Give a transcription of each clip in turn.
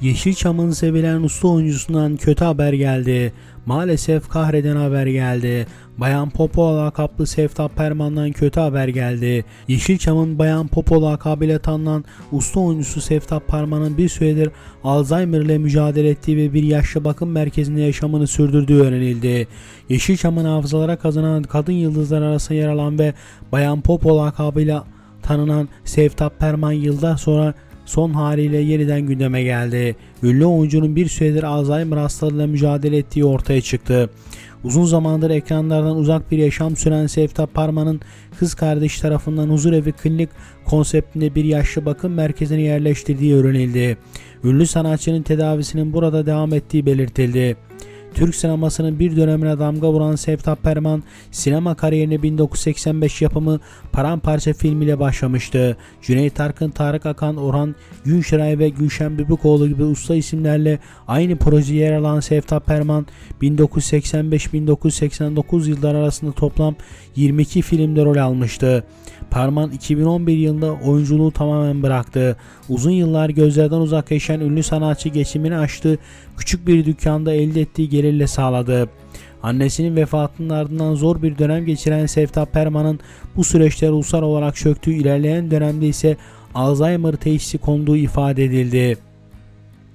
Yeşilçam'ın sevilen usta oyuncusundan kötü haber geldi. Maalesef kahreden haber geldi. Bayan Popo lakaplı Sevtap Perman'dan kötü haber geldi. Yeşilçam'ın Bayan Popo lakabıyla tanınan usta oyuncusu Sevtap Perman'ın bir süredir Alzheimer ile mücadele ettiği ve bir yaşlı bakım merkezinde yaşamını sürdürdüğü öğrenildi. Yeşilçam'ın hafızalara kazanan kadın yıldızlar arasında yer alan ve Bayan Popo lakabıyla tanınan Sevtap Perman yıllar sonra son haliyle yeniden gündeme geldi. Ünlü oyuncunun bir süredir Alzheimer hastalığıyla mücadele ettiği ortaya çıktı. Uzun zamandır ekranlardan uzak bir yaşam süren Sevtap Parman'ın kız kardeş tarafından huzurevi klinik konseptinde bir yaşlı bakım merkezine yerleştirdiği öğrenildi. Ünlü sanatçının tedavisinin burada devam ettiği belirtildi. Türk sinemasının bir dönemine damga vuran Sevtap Perman, sinema kariyerine 1985 yapımı Paramparça filmiyle başlamıştı. Cüneyt Arkın, Tarık Akan, Orhan Günşeray ve Gülşen Bibikoğlu gibi usta isimlerle aynı projeye yer alan Sevtap Perman, 1985-1989 yıllar arasında toplam 22 filmde rol almıştı. Parman 2011 yılında oyunculuğu tamamen bıraktı. Uzun yıllar gözlerden uzak yaşayan ünlü sanatçı geçimini aştı, küçük bir dükkanda elde ettiği gelirle sağladı. Annesinin vefatının ardından zor bir dönem geçiren Sevtap Perman'ın bu süreçte ruhsal olarak çöktüğü ilerleyen dönemde ise Alzheimer teşhisi konduğu ifade edildi.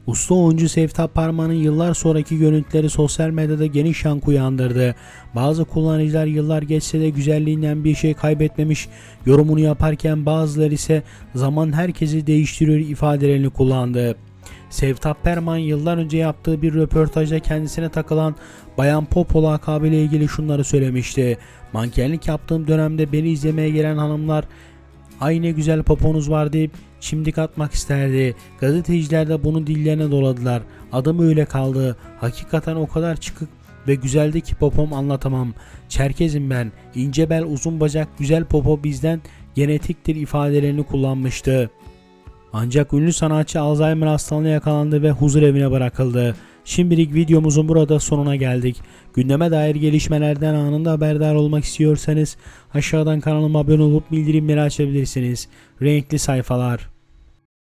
Usta oyuncu Sevtap Parman'ın yıllar sonraki görüntüleri sosyal medyada geniş yankı uyandırdı. Bazı kullanıcılar yıllar geçse de güzelliğinden bir şey kaybetmemiş yorumunu yaparken bazıları ise zaman herkesi değiştiriyor ifadelerini kullandı. Sevtap Perman yıllar önce yaptığı bir röportajda kendisine takılan Bayan Popo lakabıyla ilgili şunları söylemişti. Mankenlik yaptığım dönemde beni izlemeye gelen hanımlar Ay ne güzel poponuz var deyip çimdik atmak isterdi. Gazeteciler de bunu dillerine doladılar. Adım öyle kaldı. Hakikaten o kadar çıkık ve güzeldi ki popom anlatamam. Çerkezim ben. İnce bel uzun bacak güzel popo bizden genetiktir ifadelerini kullanmıştı. Ancak ünlü sanatçı Alzheimer hastalığına yakalandı ve huzur evine bırakıldı. Şimdilik videomuzun burada sonuna geldik. Gündeme dair gelişmelerden anında haberdar olmak istiyorsanız aşağıdan kanalıma abone olup bildirimleri açabilirsiniz. Renkli sayfalar.